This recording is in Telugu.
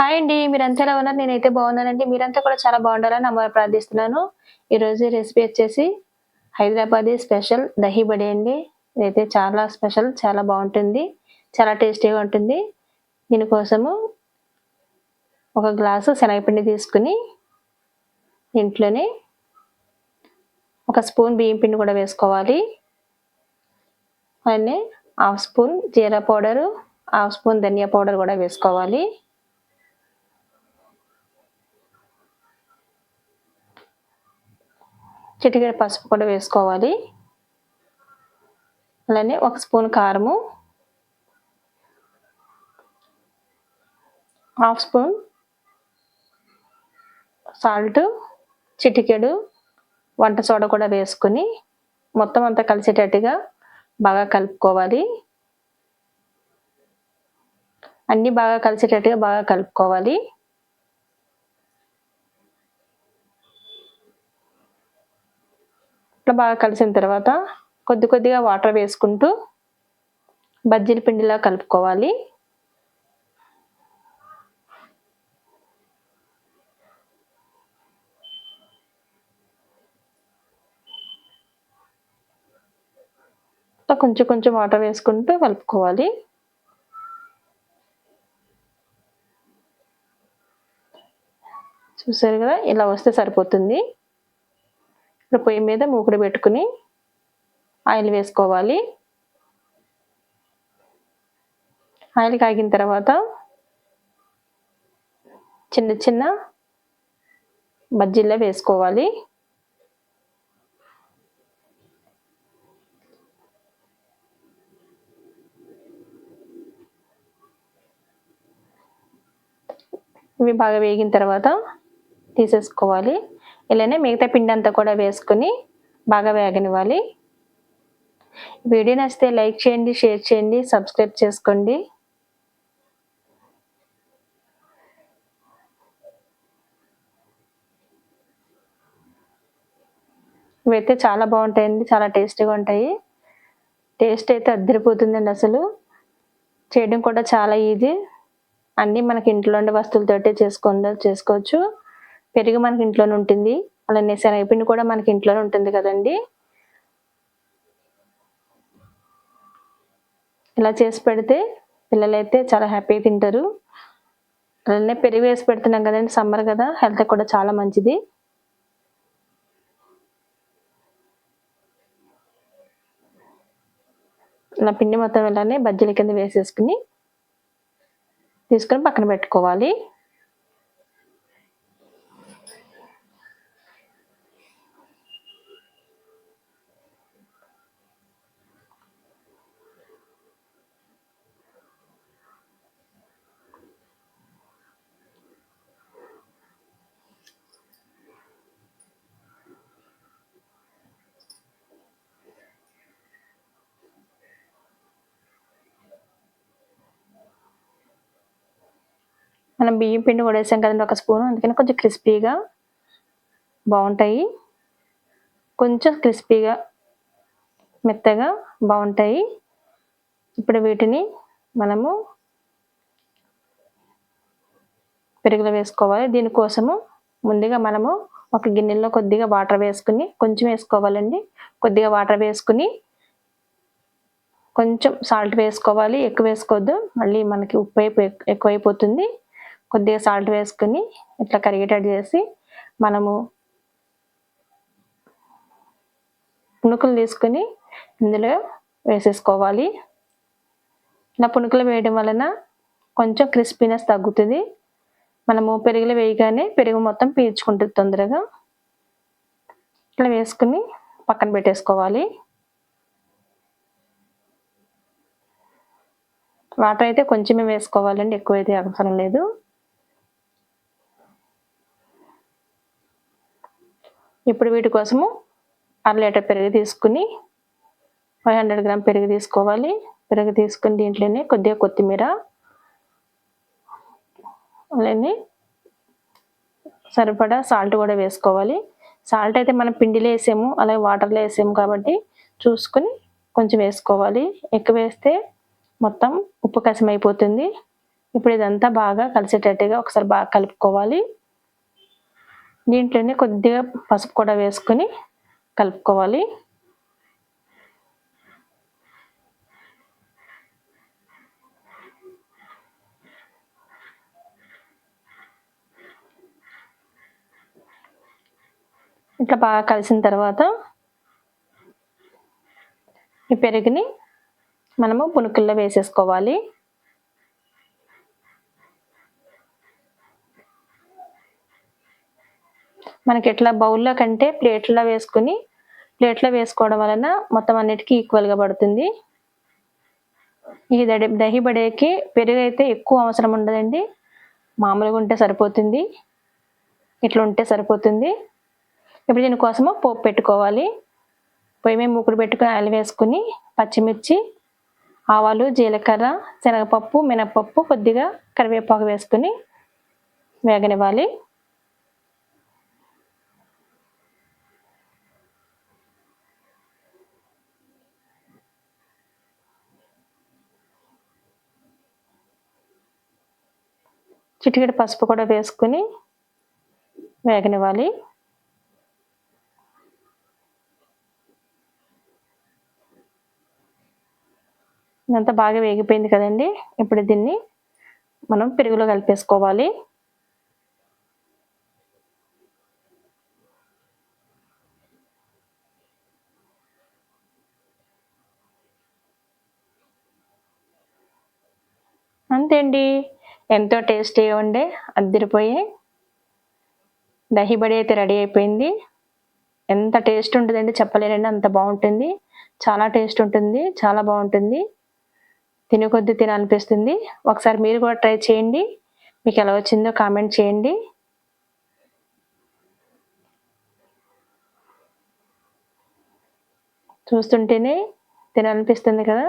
హాయ్ అండి మీరంతా ఎలా ఉన్నారు? నేనైతే బాగున్నానండి. మీరంతా కూడా చాలా బాగుండాలని అమ్మ ప్రార్థిస్తున్నాను. ఈరోజు రెసిపీ వచ్చేసి హైదరాబాదీ స్పెషల్ దహీ బడి అండి. ఇదైతే చాలా స్పెషల్ చాలా బాగుంటుంది చాలా టేస్టీగా ఉంటుంది. దీనికోసము ఒక గ్లాసు శనగపిండి తీసుకుని ఇంట్లోనే ఒక స్పూన్ బియ్యం పిండి కూడా వేసుకోవాలి. అలానే హాఫ్ స్పూన్ జీరా పౌడరు హాఫ్ స్పూన్ ధనియా పౌడర్ కూడా వేసుకోవాలి. చిటికెడు పసుపు కూడా వేసుకోవాలి. అలానే ఒక స్పూన్ కారము. హాఫ్ స్పూన్ సాల్ట్ చిటికెడు వంట సోడా కూడా వేసుకుని మొత్తం అంతా కలిసేటట్టుగా బాగా కలుపుకోవాలి. అన్నీ బాగా కలిసేటట్టుగా బాగా కలుపుకోవాలి. అట్లా బాగా కలిసిన తర్వాత కొద్ది కొద్దిగా వాటర్ వేసుకుంటూ బజ్జీల పిండిలా కలుపుకోవాలి. కొంచెం కొంచెం వాటర్ వేసుకుంటూ కలుపుకోవాలి. చూసారు కదా ఇలా వస్తే సరిపోతుంది. ఇప్పుడు పొయ్యి మీద మూకుడు పెట్టుకుని ఆయిల్ వేసుకోవాలి. ఆయిల్ కాగిన తర్వాత చిన్న చిన్న బజ్జీల్లో వేసుకోవాలి. ఇవి బాగా వేగిన తర్వాత తీసేసుకోవాలి. ఇలానే మిగతా పిండి అంతా కూడా వేసుకొని బాగా వేగనివ్వాలి. వీడియో నచ్చితే లైక్ చేయండి షేర్ చేయండి సబ్స్క్రైబ్ చేసుకోండి. ఇవైతే చాలా బాగుంటాయండి చాలా టేస్టీగా ఉంటాయి. టేస్ట్ అయితే అద్దరిపోతుందండి అసలు. చేయడం కూడా చాలా ఈజీ. అన్నీ మనకి ఇంట్లో ఉండే వస్తువులతోటే చేసుకుందా చేసుకోవచ్చు. పెరుగు మనకి ఇంట్లోనే ఉంటుంది. అలానే శనగపిండి కూడా మనకి ఇంట్లోనే ఉంటుంది కదండి. ఇలా చేసి పెడితే పిల్లలైతే చాలా హ్యాపీగా తింటారు. అలానే పెరుగు వేసి పెడుతున్నాం కదండి సమ్మర్ కదా హెల్త్ కూడా చాలా మంచిది. ఇలా పిండి మొత్తం ఇలానే బజ్జీల కింద వేసేసుకుని తీసుకొని పక్కన పెట్టుకోవాలి. మనం బియ్యం పిండి కూడా వేసాం కదండి ఒక స్పూన్. అందుకని కొంచెం క్రిస్పీగా బాగుంటాయి. కొంచెం క్రిస్పీగా మెత్తగా బాగుంటాయి. ఇప్పుడు వీటిని మనము పెరుగులో వేసుకోవాలి. దీనికోసము ముందుగా మనము ఒక గిన్నెలో కొద్దిగా వాటర్ వేసుకుని కొంచెం వేసుకోవాలండి. కొద్దిగా వాటర్ వేసుకుని కొంచెం సాల్ట్ వేసుకోవాలి. ఎక్కువ వేసుకోవద్దు. మళ్ళీ మనకి ఉప్పు ఎక్కువైపోతుంది. కొద్దిగా సాల్ట్ వేసుకుని ఇట్లా కరిగేటట్టు చేసి మనము పునుకులు తీసుకుని ఇందులో వేసేసుకోవాలి. ఇలా పునుకులు వేయడం వలన కొంచెం క్రిస్పీనెస్ తగ్గుతుంది. మనము పెరుగులు వేయగానే పెరుగు మొత్తం పీల్చుకుంటుంది తొందరగా. ఇట్లా వేసుకుని పక్కన పెట్టేసుకోవాలి. వాటర్ అయితే కొంచెమే వేసుకోవాలండి ఎక్కువ అయితే అవసరం లేదు. ఇప్పుడు వీటి కోసము అర లీటర్ పెరుగు తీసుకుని ఫైవ్ హండ్రెడ్ గ్రామ్ పెరుగు తీసుకోవాలి. పెరుగు తీసుకుని దీంట్లోనే కొద్దిగా కొత్తిమీర అలానే సరిపడా సాల్ట్ కూడా వేసుకోవాలి. సాల్ట్ అయితే మనం పిండిలో వేసాము అలాగే వాటర్లో వేసాము కాబట్టి చూసుకొని కొంచెం వేసుకోవాలి. ఎక్కువ వేస్తే మొత్తం ఉప్పు కసం అయిపోతుంది. ఇప్పుడు ఇదంతా బాగా కలిసేటట్టుగా ఒకసారి బాగా కలుపుకోవాలి. దీంట్లోనే కొద్దిగా పసుపు కూడా వేసుకొని కలుపుకోవాలి. ఇట్లా బాగా కలిసిన తర్వాత ఈ పెరుగుని మనము పునుకుల్లో వేసేసుకోవాలి. మనకి ఎట్లా బౌల్లో కంటే ప్లేట్లో వేసుకుని ప్లేట్లో వేసుకోవడం వలన మొత్తం అన్నిటికీ ఈక్వల్గా పడుతుంది. ఈ దడి దహి బడేకి పెరుగు అయితే ఎక్కువ అవసరం ఉండదండి. మామూలుగా ఉంటే సరిపోతుంది. ఇట్లా ఉంటే సరిపోతుంది. ఇప్పుడు దీనికోసము పోపు పెట్టుకోవాలి. పొయ్యి మీద మూకుడు పెట్టుకుని ఆయిల్ వేసుకుని పచ్చిమిర్చి ఆవాలు జీలకర్ర శనగపప్పు మినప్పప్పు కొద్దిగా కరివేపాకు వేసుకుని వేగనివ్వాలి. చిటికెడు పసుపు కూడా వేసుకుని వేగనివ్వాలి. ఇదంతా బాగా వేగిపోయింది కదండి. ఇప్పుడు దీన్ని మనం పెరుగులో కలిపేసుకోవాలి. అంతే అండి. ఎంతో టేస్టీగా ఉండే అద్దరిపోయే దహిబడి అయితే రెడీ అయిపోయింది. ఎంత టేస్ట్ ఉంటుందండి చెప్పలేనండి అంత బాగుంటుంది. చాలా టేస్ట్ ఉంటుంది చాలా బాగుంటుంది. తిని కొద్దీ తినాలనిపిస్తుంది ఒకసారి మీరు కూడా ట్రై చేయండి. మీకు ఎలా వచ్చిందో కామెంట్ చేయండి. చూస్తుంటేనే తినాలనిపిస్తుంది కదా.